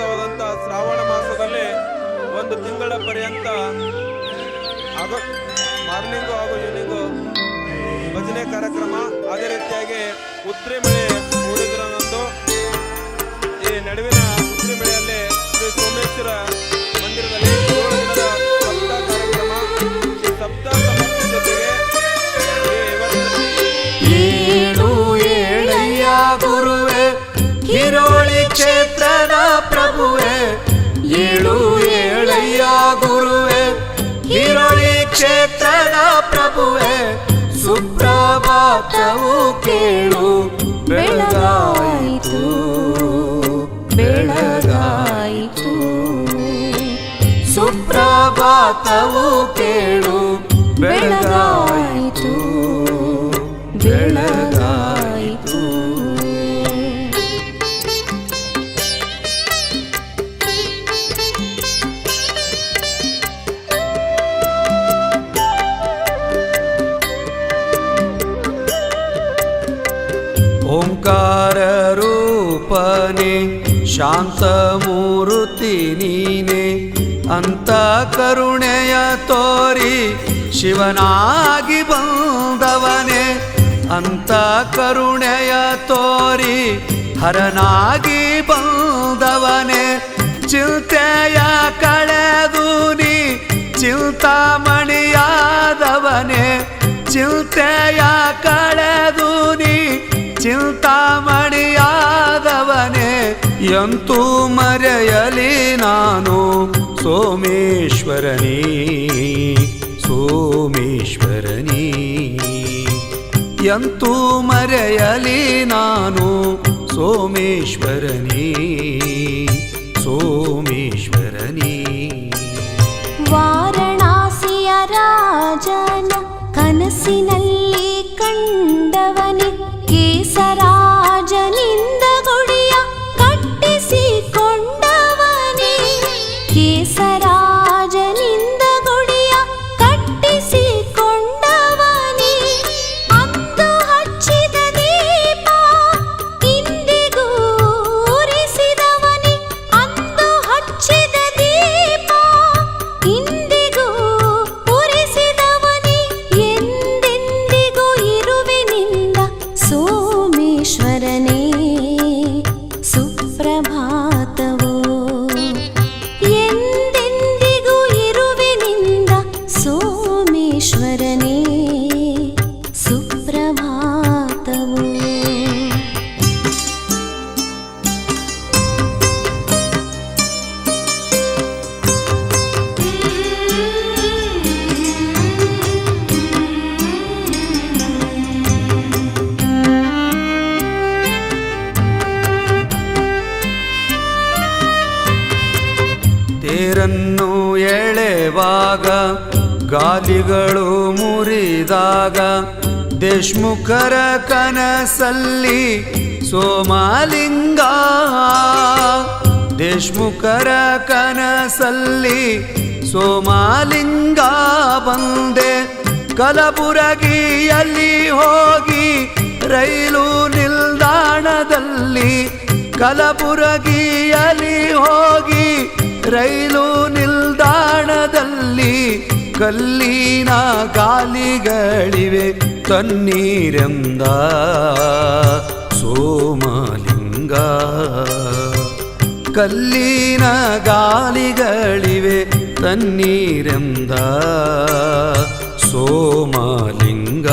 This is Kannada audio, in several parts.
ಮಹೋತ್ಸವದಂಥ ಶ್ರಾವಣ ಮಾಸದಲ್ಲಿ ಒಂದು ತಿಂಗಳ ಪರ್ಯಂತ ಆಗ ಮಾರ್ನಿಂಗು ಹಾಗೂ ಈವ್ನಿಂಗು ಭಜನೆ ಕಾರ್ಯಕ್ರಮ. ಅದೇ ರೀತಿಯಾಗಿ ಉತ್ತರಿ ಮಳೆ ಕ್ಷೇತ್ರದ ಪ್ರಭುವೆ ಸುಪ್ರಭಾತವು ಕೇಳು ಬೆಳಗಾಯಿತು ಬೆಳಗಾಯಿತು ಸುಪ್ರಭಾತವು ಕೇಳು ಓಂಕಾರ ರೂಪನೆ ಶಾಂತಮೂರುತಿ ನೀನೆ. ಅಂತ ಕರುಣೆಯ ತೋರಿ ಶಿವನಾಗಿ ಬಂದವನೆ. ಅಂತ ಕರುಣೆಯ ತೋರಿ ಹರನಾಗಿ ಬಂದವನೆ. ಚಿಂತೆಯ ಕಳೆದು ನೀ ಚಿಂತಾಮಣಿಯಾದವನೆ. ಚಿಂತೆಯ ಕಳೆದು ಚಿಂತಾಮಣಿಯಾದವನೇ ಎಂತೂ ಮರೆಯಲಿ ನಾನು. ಸೋಮೇಶ್ವರನೇ ಸೋಮೇಶ್ವರನೇ. ಎಂತೂ ಮರೆಯಲಿ ನಾನು ಸೋಮೇಶ್ವರನೀ. ತೇರನ್ನು ಎಳೆವಾಗ ಗಾಲಿಗಳು ಮುರಿದಾಗ, ದೇಶ್ಮುಖರ ಕನಸಲ್ಲಿ ಸೋಮಾಲಿಂಗ. ದೇಶ್ಮುಖರ ಕನಸಲ್ಲಿ ಸೋಮಾಲಿಂಗ ಬಂದೆ, ಕಲಬುರಗಿಯಲ್ಲಿ ಹೋಗಿ ರೈಲು ನಿಲ್ದಾಣದಲ್ಲಿ, ಕಲಬುರಗಿಯಲ್ಲಿ ಹೋಗಿ ರೈಲು ನಿಲ್ದಾಣದಲ್ಲಿ ಕಲ್ಲಿನ ಗಾಲಿಗಳಿವೆ ತನ್ನೀರೆಂದ ಸೋಮಲಿಂಗ. ಕಲ್ಲಿನ ಗಾಲಿಗಳಿವೆ ತನ್ನೀರೆಂದ ಸೋಮಲಿಂಗ.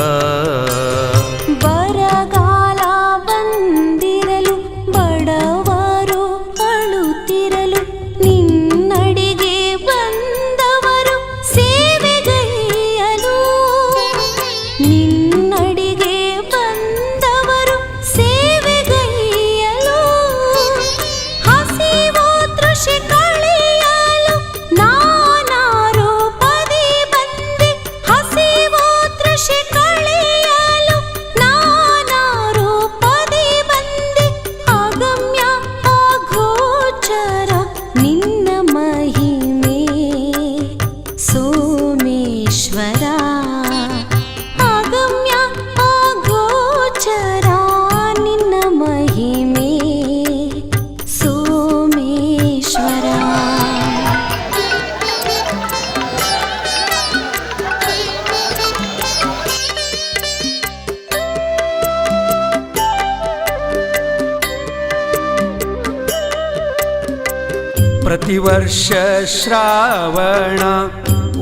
ಪ್ರತಿವರ್ಷ ಶ್ರಾವಣ,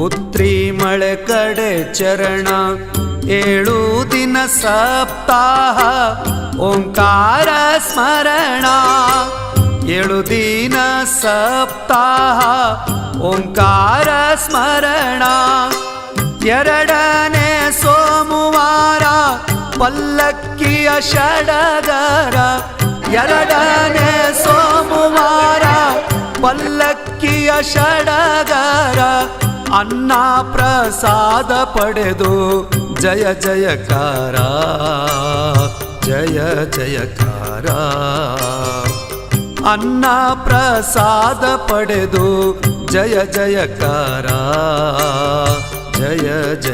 ಉತ್ರಿ ಮಳೆ ಕಡೆ ಚರಣ, ಏಳು ದಿನ ಸಪ್ತಾಹ, ಓಂಕಾರ ಸ್ಮರಣ. ಏಳು ದಿನ ಸಪ್ತಾಹ, ಓಂಕಾರ ಸ್ಮರಣ. ಎರಡನೇ ಸೋಮವಾರ, ಪಲ್ಲಕ್ಕಿಯ ಷಡಗರ, ಎರಡನೇ ಷಡಗರ ಅನ್ನ ಪ್ರಸಾದ ಪಡೆದು. ಜಯ ಜಯಕಾರ ಜಯ ಜಯಕಾರ ಅನ್ನ ಪ್ರಸಾದ ಪಡೆದು. ಜಯ ಜಯಕಾರ ಜಯ ಜಯ